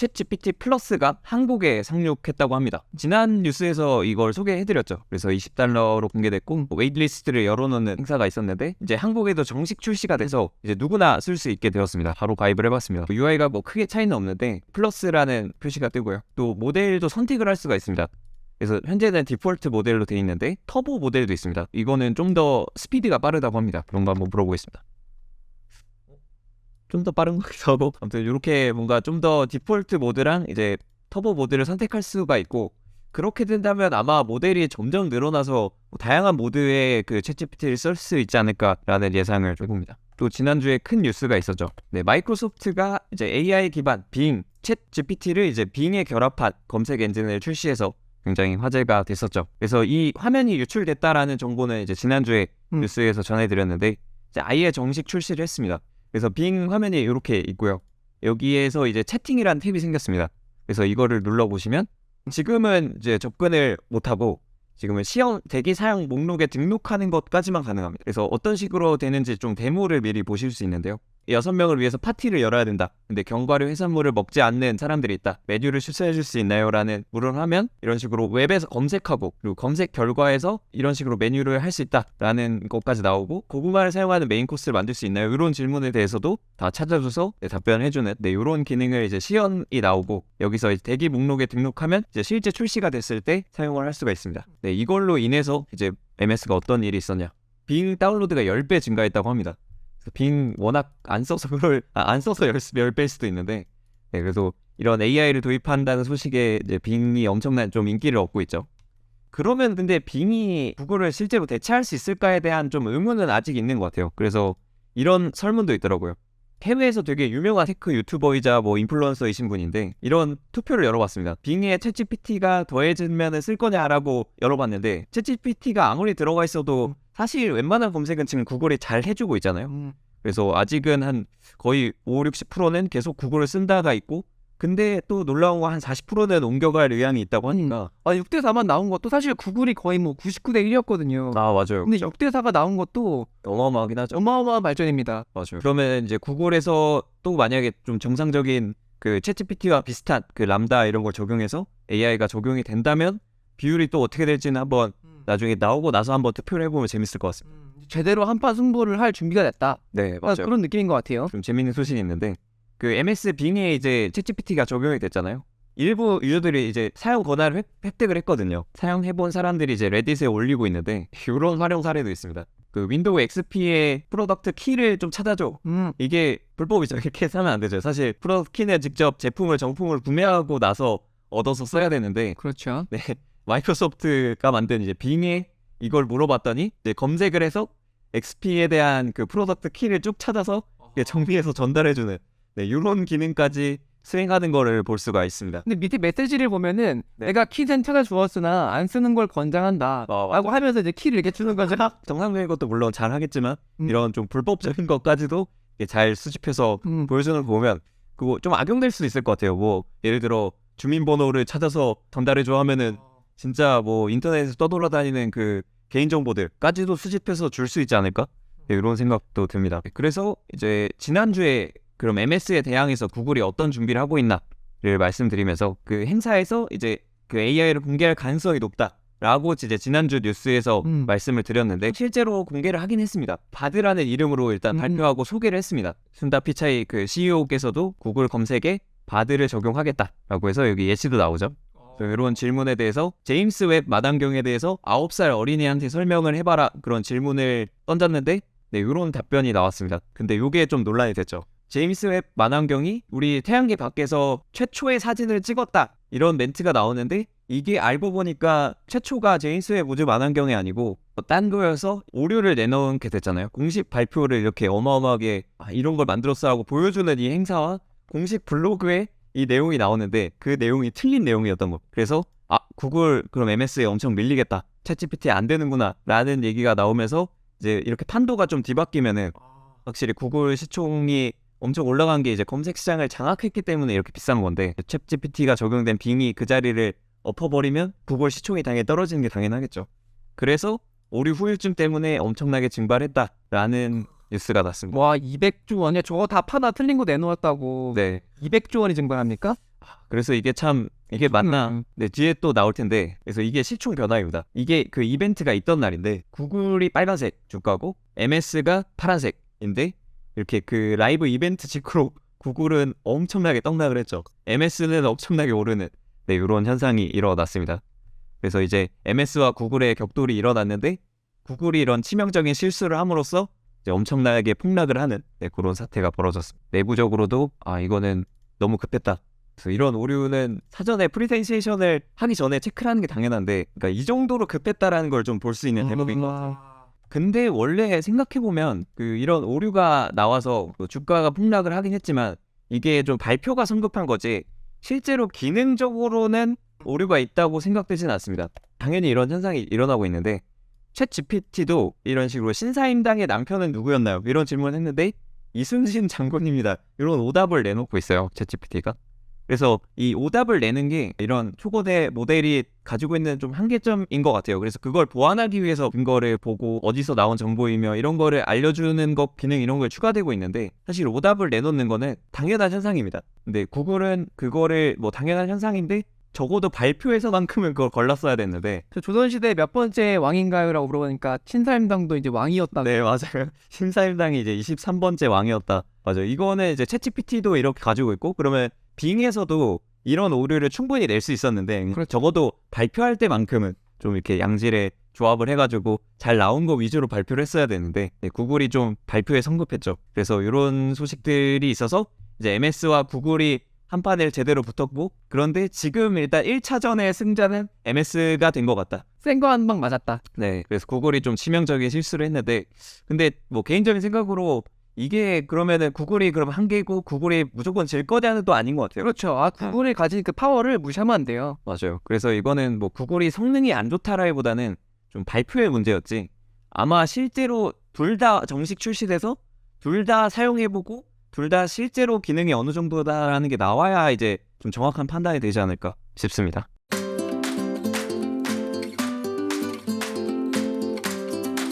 챗 GPT 플러스가 한국에 상륙했다고 합니다. 지난 뉴스에서 이걸 소개해드렸죠. 그래서 20달러로 공개됐고 뭐 웨이트리스트를 열어놓는 행사가 있었는데 이제 한국에도 정식 출시가 돼서 이제 누구나 쓸 수 있게 되었습니다. 바로 가입을 해봤습니다. UI가 뭐 크게 차이는 없는데 플러스라는 표시가 뜨고요. 또 모델도 선택을 할 수가 있습니다. 그래서 현재는 디폴트 모델로 되어 있는데 터보 모델도 있습니다. 이거는 좀 더 스피드가 빠르다고 합니다. 그런 거 한번 물어보겠습니다. 좀 더 빠른 것 같기도 하고 아무튼 이렇게 뭔가 좀 더 디폴트 모드랑 이제 터보 모드를 선택할 수가 있고 그렇게 된다면 아마 모델이 점점 늘어나서 뭐 다양한 모드의 그 챗GPT를 쓸 수 있지 않을까라는 예상을 해봅니다. 또 지난주에 큰 뉴스가 있었죠. 네, 마이크로소프트가 이제 AI 기반 빙 챗GPT를 이제 빙에 결합한 검색 엔진을 출시해서 굉장히 화제가 됐었죠. 그래서 이 화면이 유출됐다라는 정보는 이제 지난주에 음. 뉴스에서 전해드렸는데 이제 아예 정식 출시를 했습니다. 그래서 빙 화면이 이렇게 있고요. 여기에서 이제 채팅이라는 탭이 생겼습니다. 그래서 이거를 눌러 보시면 지금은 이제 접근을 못하고 지금은 시험 대기 사용 목록에 등록하는 것까지만 가능합니다. 그래서 어떤 식으로 되는지 좀 데모를 미리 보실 수 있는데요. 여섯 명을 위해서 파티를 열어야 된다. 근데 견과류 해산물을 먹지 않는 사람들이 있다. 메뉴를 추천해 줄 수 있나요? 라는 물을 하면 이런 식으로 웹에서 검색하고 그리고 검색 결과에서 이런 식으로 메뉴를 할 수 있다. 라는 것까지 나오고 고구마를 사용하는 메인 코스를 만들 수 있나요? 이런 질문에 대해서도 다 찾아줘서 네, 답변을 해주는 네, 이런 기능을 이제 시연이 나오고 여기서 대기 목록에 등록하면 이제 실제 출시가 됐을 때 사용을 할 수가 있습니다. 네, 이걸로 인해서 이제 MS가 어떤 일이 있었냐? 빙 다운로드가 10배 증가했다고 합니다. 빙 워낙 안 써서 그걸 아, 안 써서 열, 열 배일 수도 있는데 네, 그래도 이런 AI를 도입한다는 소식에 이제 빙이 엄청난 좀 인기를 얻고 있죠. 그러면 근데 빙이 구글을 실제로 대체할 수 있을까에 대한 좀 의문은 아직 있는 것 같아요. 그래서 이런 설문도 있더라고요. 해외에서 되게 유명한 테크 유튜버이자 뭐 인플루언서이신 분인데 이런 투표를 열어봤습니다. 빙에 챗GPT가 더해지면 쓸 거냐라고 열어봤는데 챗GPT가 아무리 들어가 있어도 사실 웬만한 검색은 지금 구글이 잘 해주고 있잖아요. 음. 그래서 아직은 한 거의 5, 60%는 계속 구글을 쓴다가 있고 근데 또 놀라운 거 한 40%는 옮겨갈 의향이 있다고 하니까 아 6대 4만 나온 것도 사실 구글이 거의 뭐 99대 1이었거든요. 아 맞아요. 근데 6대 4가 나온 것도 어마어마하긴 하죠. 어마어마한 발전입니다. 맞아요. 그러면 이제 구글에서 또 만약에 좀 정상적인 그 챗GPT와 비슷한 그 람다 이런 걸 적용해서 AI가 적용이 된다면 비율이 또 어떻게 될지는 한번 나중에 나오고 나서 한번 투표를 해보면 재밌을 것 같습니다. 음, 제대로 한판 승부를 할 준비가 됐다. 네 아, 그런 느낌인 것 같아요. 좀 재밌는 소식이 있는데 그 MS 빙에 이제 챗GPT가 적용이 됐잖아요. 일부 유저들이 이제 사용 권한을 획, 획득을 했거든요. 사용해본 사람들이 이제 레딧에 올리고 있는데 이런 활용 사례도 있습니다. 그 윈도우 XP의 프로덕트 키를 좀 찾아줘. 음. 이게 불법이죠. 이렇게 하면 안 되죠. 사실 프로덕트 키는 직접 제품을 정품을 구매하고 나서 얻어서 써야 되는데 그렇죠. 네 마이크로소프트가 만든 이제 빙에 이걸 물어봤더니 이제 검색을 해서 XP에 대한 그 프로덕트 키를 쭉 찾아서 이게 정리해서 전달해주는 네, 이런 기능까지 수행하는 거를 볼 수가 있습니다. 근데 밑에 메시지를 보면은 네. 내가 키는 찾아주었으나 안 쓰는 걸 권장한다. 아, 라고 하면서 이제 키를 이렇게 주는 거죠. 정상적인 것도 물론 잘 하겠지만 음. 이런 좀 불법적인 것까지도 잘 수집해서 음. 보여주는 거 보면 그거 좀 악용될 수도 있을 것 같아요. 뭐 예를 들어 주민번호를 찾아서 전달해줘 하면은 진짜 뭐 인터넷에서 떠돌아다니는 그 개인정보들까지도 수집해서 줄 수 있지 않을까? 네, 이런 생각도 듭니다. 그래서 이제 지난주에 그럼 MS에 대항해서 구글이 어떤 준비를 하고 있나를 말씀드리면서 그 행사에서 이제 그 AI를 공개할 가능성이 높다라고 이제 지난주 뉴스에서 음. 말씀을 드렸는데 실제로 공개를 하긴 했습니다. 바드라는 이름으로 일단 음. 발표하고 소개를 했습니다. 순다 피차이 그 CEO께서도 구글 검색에 바드를 적용하겠다라고 해서 여기 예시도 나오죠. 이런 질문에 대해서 제임스 웹 마담경에 대해서 9살 어린이한테 설명을 해봐라 그런 질문을 던졌는데 네 이런 답변이 나왔습니다. 근데 이게 좀 논란이 됐죠. 제임스 웹 만환경이 우리 태양계 밖에서 최초의 사진을 찍었다 이런 멘트가 나오는데 이게 알고 보니까 최초가 제임스 웹 우주 만환경이 아니고 딴 거여서 오류를 내놓게 됐잖아요. 공식 발표를 이렇게 어마어마하게 아, 이런 걸 만들었어 하고 보여주는 이 행사와 공식 블로그에 이 내용이 나오는데 그 내용이 틀린 내용이었던 거. 그래서 아 구글 그럼 MS에 엄청 밀리겠다. 챗GPT 안 되는구나라는 얘기가 나오면서 이제 이렇게 판도가 좀 뒤바뀌면은 확실히 구글 시총이 엄청 올라간 게 이제 검색 시장을 장악했기 때문에 이렇게 비싼 건데 챗GPT가 적용된 빙이 그 자리를 엎어버리면 구글 시총이 당연히 떨어지는 게 당연하겠죠. 그래서 오류 후유증 때문에 엄청나게 증발했다라는 뉴스가 났습니다. 와 200조 원이야. 저거 다 파나 틀린 거 내놓았다고. 네. 200조 원이 증발합니까? 그래서 이게 참 이게 맞나? 음. 네 뒤에 또 나올 텐데 그래서 이게 시총 변화입니다. 이게 그 이벤트가 있던 날인데 구글이 빨간색 주가고 MS가 파란색인데 이렇게 그 라이브 이벤트 직후로 구글은 엄청나게 떡락을 했죠. MS는 엄청나게 오르는 네 이런 현상이 일어났습니다. 그래서 이제 MS와 구글의 격돌이 일어났는데 구글이 이런 치명적인 실수를 함으로써 엄청나게 폭락을 하는 네, 그런 사태가 벌어졌습니다. 내부적으로도 아 이거는 너무 급했다. 이런 오류는 사전에 프리센세이션을 하기 전에 체크를 하는 게 당연한데 그러니까 이 정도로 급했다라는 걸 좀 볼 수 있는 대목인 것 같아요. 근데 원래 생각해보면 그 이런 오류가 나와서 뭐 주가가 폭락을 하긴 했지만 이게 좀 발표가 성급한 거지 실제로 기능적으로는 오류가 있다고 생각되지는 않습니다. 당연히 이런 현상이 일어나고 있는데 챗 GPT도 이런 식으로 신사임당의 남편은 누구였나요? 이런 질문을 했는데 이순신 장군입니다. 이런 오답을 내놓고 있어요. 챗 GPT가. 그래서 이 오답을 내는 게 이런 초거대 모델이 가지고 있는 좀 한계점인 것 같아요. 그래서 그걸 보완하기 위해서 근거를 보고 어디서 나온 정보이며 이런 거를 알려주는 것 기능 이런 걸 추가되고 있는데 사실 오답을 내놓는 거는 당연한 현상입니다. 근데 구글은 그거를 뭐 당연한 현상인데 적어도 발표에서만큼은 그걸 걸렀어야 됐는데. 저 조선시대 몇 번째 왕인가요라고 물어보니까 신사임당도 이제 왕이었다. 네 맞아요. 신사임당이 이제 23번째 왕이었다. 맞아요. 이거는 이제 챗GPT도 이렇게 가지고 있고 그러면 빙에서도 이런 오류를 충분히 낼 수 있었는데 그렇죠. 적어도 발표할 때만큼은 좀 이렇게 양질의 조합을 해가지고 잘 나온 거 위주로 발표를 했어야 되는데 네, 구글이 좀 발표에 성급했죠. 그래서 이런 소식들이 있어서 이제 MS와 구글이 한 판을 제대로 붙었고 그런데 지금 일단 1차전의 승자는 MS가 된 것 같다 센 거 한 방 맞았다. 네, 그래서 구글이 좀 치명적인 실수를 했는데, 근데 뭐 개인적인 생각으로 이게 그러면은 구글이 그럼 한계고 구글이 무조건 질 거냐는 또 아닌 것 같아요. 그렇죠. 아 구글이 가진 그 파워를 무시하면 안 돼요. 맞아요. 그래서 이거는 뭐 구글이 성능이 안 좋다라기보다는 좀 발표의 문제였지. 아마 실제로 둘 다 정식 출시돼서 둘 다 사용해보고 둘 다 실제로 기능이 어느 정도다라는 게 나와야 이제 좀 정확한 판단이 되지 않을까 싶습니다.